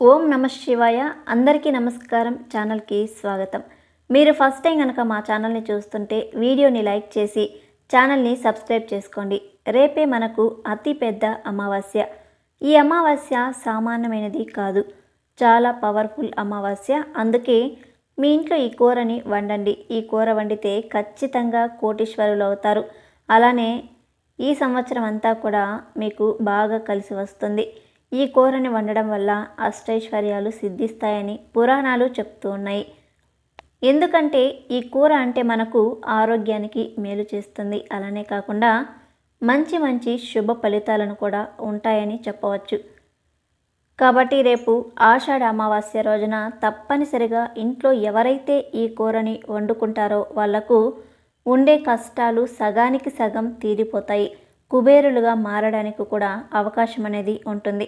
ఓం నమ శివాయ. అందరికీ నమస్కారం. ఛానల్కి స్వాగతం. మీరు ఫస్ట్ టైం కనుక మా ఛానల్ని చూస్తుంటే వీడియోని లైక్ చేసి ఛానల్ని సబ్స్క్రైబ్ చేసుకోండి. రేపే మనకు అతి పెద్ద అమావాస్య. ఈ అమావాస్య సామాన్యమైనది కాదు. చాలా పవర్ఫుల్ అమావాస్య. అందుకే మీ ఇంట్లో ఈ కూరని వండండి. ఈ కూర వండితే ఖచ్చితంగా కోటీశ్వరులు అవుతారు. అలానే ఈ సంవత్సరం అంతా కూడా మీకు బాగా కలిసి వస్తుంది. ఈ కూరని వండడం వల్ల అష్టైశ్వర్యాలు సిద్ధిస్తాయని పురాణాలు చెప్తూ ఉన్నాయి. ఎందుకంటే ఈ కూర అంటే మనకు ఆరోగ్యానికి మేలు చేస్తుంది. అలానే కాకుండా మంచి మంచి శుభ ఫలితాలను కూడా ఉంటాయని చెప్పవచ్చు. కాబట్టి రేపు ఆషాఢ అమావాస్య రోజున తప్పనిసరిగా ఇంట్లో ఎవరైతే ఈ కూరని వండుకుంటారో వాళ్ళకు ఉండే కష్టాలు సగానికి సగం తీరిపోతాయి. కుబేరులుగా మారడానికి కూడా అవకాశం అనేది ఉంటుంది.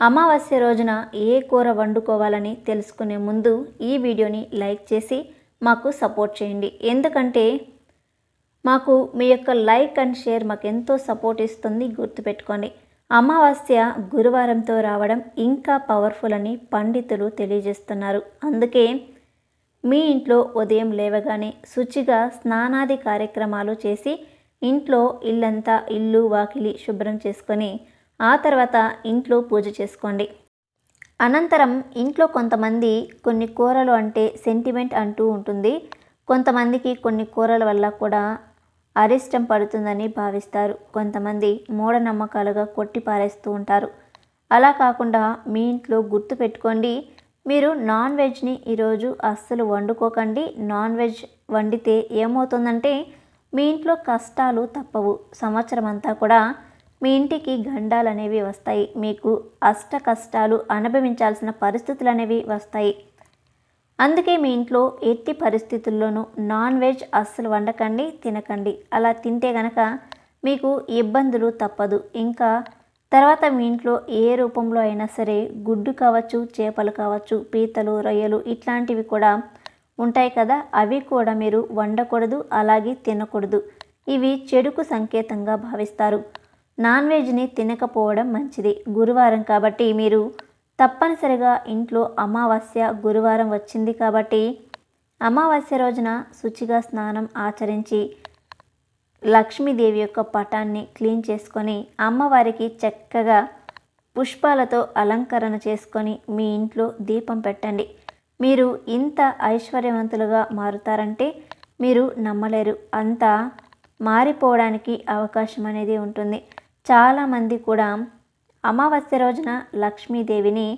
అమావాస్య రోజున ఏ కూర వండుకోవాలని తెలుసుకునే ముందు ఈ వీడియోని లైక్ చేసి మాకు సపోర్ట్ చేయండి. ఎందుకంటే మాకు మీ యొక్క లైక్ అండ్ షేర్ మాకు ఎంతో సపోర్ట్ ఇస్తుంది. గుర్తుపెట్టుకోండి అమావాస్య గురువారంతో రావడం ఇంకా పవర్ఫుల్ అని పండితులు తెలియజేస్తున్నారు. అందుకే మీ ఇంట్లో ఉదయం లేవగానే శుచిగా స్నానాది కార్యక్రమాలు చేసి ఇంట్లో ఇల్లంతా ఇల్లు వాకిలి శుభ్రం చేసుకొని ఆ తర్వాత ఇంట్లో పూజ చేసుకోండి. అనంతరం ఇంట్లో కొంతమంది కొన్ని కూరలు అంటే సెంటిమెంట్ అంటూ ఉంటుంది. కొంతమందికి కొన్ని కూరల వల్ల కూడా అరిష్టం పడుతుందని భావిస్తారు. కొంతమంది మూఢనమ్మకాలుగా కొట్టి పారేస్తూ ఉంటారు. అలా కాకుండా మీ ఇంట్లో గుర్తు పెట్టుకోండి. మీరు నాన్ వెజ్ని ఈరోజు అస్సలు వండుకోకండి. నాన్ వెజ్ వండితే ఏమవుతుందంటే మీ ఇంట్లో కష్టాలు తప్పవు. సంవత్సరం అంతా కూడా మీ ఇంటికి గండాలు అనేవి వస్తాయి. మీకు అష్ట కష్టాలు అనుభవించాల్సిన పరిస్థితులు అనేవి వస్తాయి. అందుకే మీ ఇంట్లో ఎట్టి పరిస్థితుల్లోనూ నాన్ వెజ్ అస్సలు వండకండి తినకండి. అలా తింటే గనక మీకు ఇబ్బందులు తప్పదు. ఇంకా తర్వాత మీ ఇంట్లో ఏ రూపంలో అయినా సరే గుడ్డు కావచ్చు చేపలు కావచ్చు పీతలు రొయ్యలు ఇట్లాంటివి కూడా ఉంటాయి కదా అవి కూడా మీరు వండకూడదు అలాగే తినకూడదు. ఇవి చెడుకు సంకేతంగా భావిస్తారు. నాన్ వెజ్ని తినకపోవడం మంచిది. గురువారం కాబట్టి మీరు తప్పనిసరిగా ఇంట్లో అమావాస్య గురువారం వచ్చింది కాబట్టి అమావాస్య రోజున శుచిగా స్నానం ఆచరించి లక్ష్మీదేవి యొక్క పటాన్ని క్లీన్ చేసుకొని అమ్మవారికి చక్కగా పుష్పాలతో అలంకరణ చేసుకొని మీ ఇంట్లో దీపం పెట్టండి. మీరు ఇంత ఐశ్వర్యవంతులుగా మారుతారంటే మీరు నమ్మలేరు. అంత మారిపోవడానికి అవకాశం అనేది ఉంటుంది. చాలామంది కూడా అమావాస్య రోజున లక్ష్మీదేవిని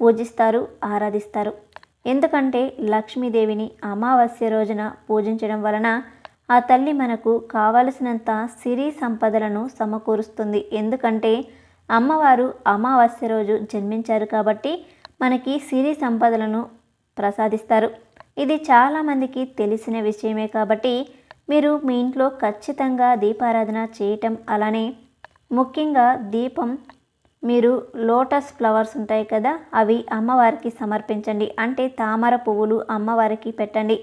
పూజిస్తారు ఆరాధిస్తారు. ఎందుకంటే లక్ష్మీదేవిని అమావాస్య రోజున పూజించడం వలన ఆ తల్లి మనకు కావలసినంత సిరి సంపదలను సమకూరుస్తుంది. ఎందుకంటే అమ్మవారు అమావాస్య రోజు జన్మించారు కాబట్టి మనకి సిరి సంపదలను ప్రసాదిస్తారు. ఇది చాలామందికి తెలిసిన విషయమే కాబట్టి మీరు మీ ఇంట్లో ఖచ్చితంగా దీపారాధన చేయటం అలానే ముఖ్యంగా దీపం మీరు లోటస్ ఫ్లవర్స్ ఉంటాయి కదా అవి అమ్మవారికి సమర్పించండి. అంటే తామర పువ్వులు అమ్మవారికి పెట్టండి.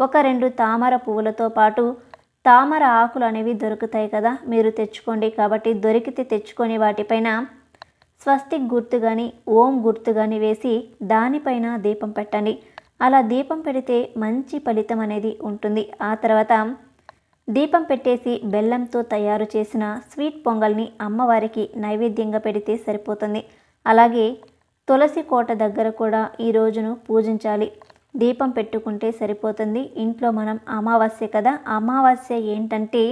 ఒక రెండు తామర పువ్వులతో పాటు తామర ఆకులు అనేవి దొరుకుతాయి కదా మీరు తెచ్చుకోండి. కాబట్టి దొరికితే తెచ్చుకొని వాటిపైన స్వస్తిక్ గుర్తు కానీ ఓం గుర్తు కానీ వేసి దానిపైన దీపం పెట్టండి. అలా దీపం పెడితే మంచి ఫలితం అనేది ఉంటుంది. ఆ తర్వాత దీపం పెట్టేసి బెల్లంతో తయారు చేసిన స్వీట్ పొంగల్ని అమ్మవారికి నైవేద్యంగా పెడితే సరిపోతుంది. అలాగే తులసి కోట దగ్గర కూడా ఈ రోజును పూజించాలి. దీపం పెట్టుకుంటే సరిపోతుంది. ఇంట్లో మనం అమావాస్య కదా అమావాస్య ఏంటంటే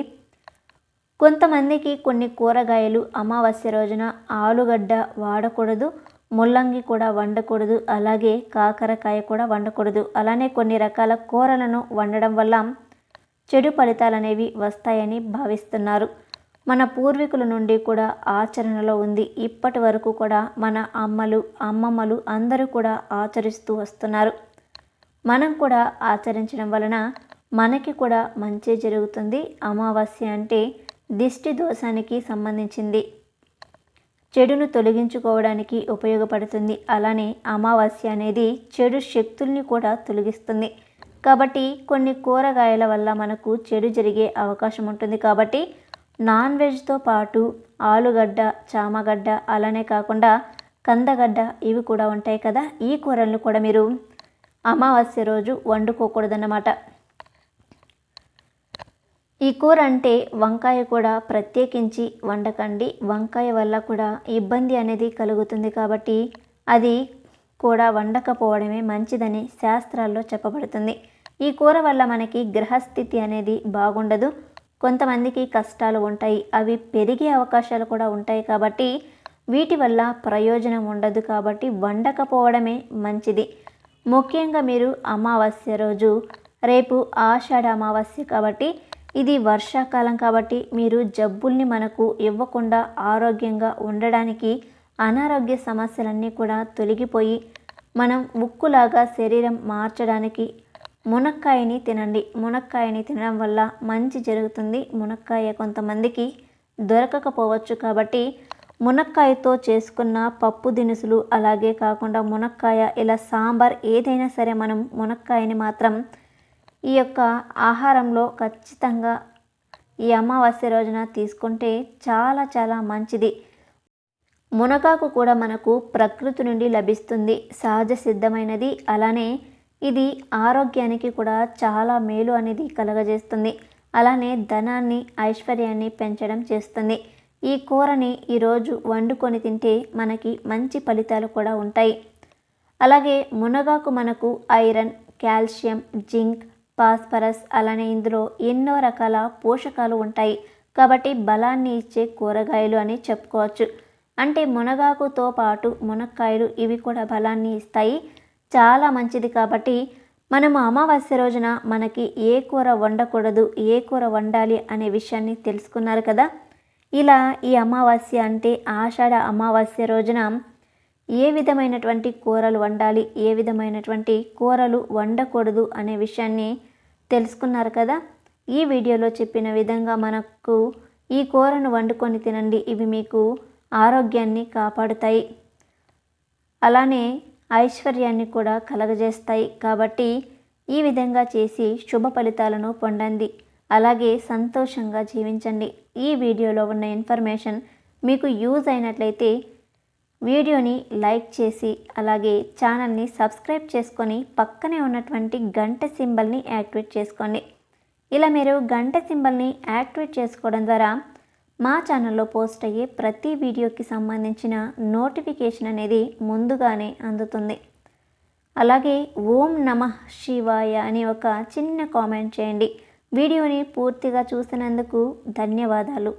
కొంతమందికి కొన్ని కూరగాయలు అమావాస్య రోజున ఆలుగడ్డ వాడకూడదు ముల్లంగి కూడా వండకూడదు అలాగే కాకరకాయ కూడా వండకూడదు. అలానే కొన్ని రకాల కూరలను వండడం వల్ల చెడు ఫలితాలు అనేవి వస్తాయని భావిస్తున్నారు. మన పూర్వీకుల నుండి కూడా ఆచరణలో ఉంది. ఇప్పటి వరకు కూడా మన అమ్మలు అమ్మమ్మలు అందరూ కూడా ఆచరిస్తూ వస్తున్నారు. మనం కూడా ఆచరించడం వలన మనకి కూడా మంచి జరుగుతుంది. అమావాస్య అంటే దిష్టి దోషానికి సంబంధించింది. చెడును తొలగించుకోవడానికి ఉపయోగపడుతుంది. అలానే అమావాస్య అనేది చెడు శక్తుల్ని కూడా తొలగిస్తుంది. కాబట్టి కొన్ని కూరగాయల వల్ల మనకు చెడు జరిగే అవకాశం ఉంటుంది. కాబట్టి నాన్ వెజ్తో పాటు ఆలుగడ్డ చామగడ్డ అలానే కాకుండా కందగడ్డ ఇవి కూడా ఉంటాయి కదా. ఈ కూరలను కూడా మీరు అమావాస్య రోజు వండుకోకూడదన్నమాట. ఈ కూర అంటే వంకాయ కూడా ప్రత్యేకించి వండకండి. వంకాయ వల్ల కూడా ఇబ్బంది అనేది కలుగుతుంది కాబట్టి అది కూడా వండకపోవడమే మంచిదని శాస్త్రాల్లో చెప్పబడుతుంది. ఈ కూర వల్ల మనకి గ్రహస్థితి అనేది బాగుండదు. కొంతమందికి కష్టాలు ఉంటాయి. అవి పెరిగే అవకాశాలు కూడా ఉంటాయి కాబట్టి వీటి వల్ల ప్రయోజనం ఉండదు కాబట్టి వండకపోవడమే మంచిది. ముఖ్యంగా మీరు అమావాస్య రోజు రేపు ఆషాఢ అమావాస్య కాబట్టి ఇది వర్షాకాలం కాబట్టి మీరు జబ్బుల్ని మనకు ఇవ్వకుండా ఆరోగ్యంగా ఉండడానికి అనారోగ్య సమస్యలన్నీ కూడా తొలగిపోయి మనం ఉక్కులాగా శరీరం మార్చడానికి మునక్కాయని తినండి. మునక్కాయని తినడం వల్ల మంచి జరుగుతుంది. మునక్కాయ కొంతమందికి దొరకకపోవచ్చు కాబట్టి మునక్కాయతో చేసుకున్న పప్పు దినుసులు అలాగే కాకుండా మునక్కాయ ఇలా సాంబార్ ఏదైనా సరే మనం మునక్కాయని మాత్రం ఈ యొక్క ఆహారంలో ఖచ్చితంగా ఈ అమావాస్య రోజున తీసుకుంటే చాలా చాలా మంచిది. మునగాకు కూడా మనకు ప్రకృతి నుండి లభిస్తుంది. సహజ సిద్ధమైనది. అలానే ఇది ఆరోగ్యానికి కూడా చాలా మేలు అనేది కలగజేస్తుంది. అలానే ధనాన్ని ఐశ్వర్యాన్ని పెంచడం చేస్తుంది. ఈ కూరని ఈరోజు వండుకొని తింటే మనకి మంచి ఫలితాలు కూడా ఉంటాయి. అలాగే మునగాకు మనకు ఐరన్ కాల్షియం జింక్ ఫాస్ఫరస్ అలానే ఇందులో ఎన్నో రకాల పోషకాలు ఉంటాయి. కాబట్టి బలాన్ని ఇచ్చే కూరగాయలు అని చెప్పుకోవచ్చు. అంటే మునగాకుతో పాటు మునక్కాయలు ఇవి కూడా బలాన్ని ఇస్తాయి. చాలా మంచిది కాబట్టి మనము అమావాస్య రోజున మనకి ఏ కూర వండకూడదు ఏ కూర వండాలి అనే విషయాన్ని తెలుసుకున్నారు కదా. ఇలా ఈ అమావాస్య అంటే ఆషాఢ అమావాస్య రోజున ఏ విధమైనటువంటి కూరలు వండాలి ఏ విధమైనటువంటి కూరలు వండకూడదు అనే విషయాన్ని తెలుసుకున్నారు కదా? ఈ వీడియోలో చెప్పిన విధంగా మనకు ఈ కూరను వండుకొని తినండి. ఇవి మీకు ఆరోగ్యాన్ని కాపాడుతాయి. అలానే ఐశ్వర్యాన్ని కూడా కలగజేస్తాయి. కాబట్టి ఈ విధంగా చేసి శుభ ఫలితాలను పొందండి. అలాగే సంతోషంగా జీవించండి. ఈ వీడియోలో ఉన్న ఇన్ఫర్మేషన్ మీకు యూజ్ అయినట్లయితే వీడియోని లైక్ చేసి అలాగే ఛానల్ని సబ్స్క్రైబ్ చేసుకొని పక్కనే ఉన్నటువంటి గంట సింబల్ని యాక్టివేట్ చేసుకోండి. ఇలా మీరు గంట సింబల్ని యాక్టివేట్ చేసుకోవడం ద్వారా మా ఛానల్లో పోస్ట్ అయ్యే ప్రతి వీడియోకి సంబంధించిన నోటిఫికేషన్ అనేది ముందుగానే అందుతుంది. అలాగే ఓం నమ శివాయ అని ఒక చిన్న కామెంట్ చేయండి. వీడియోని పూర్తిగా చూసినందుకు ధన్యవాదాలు.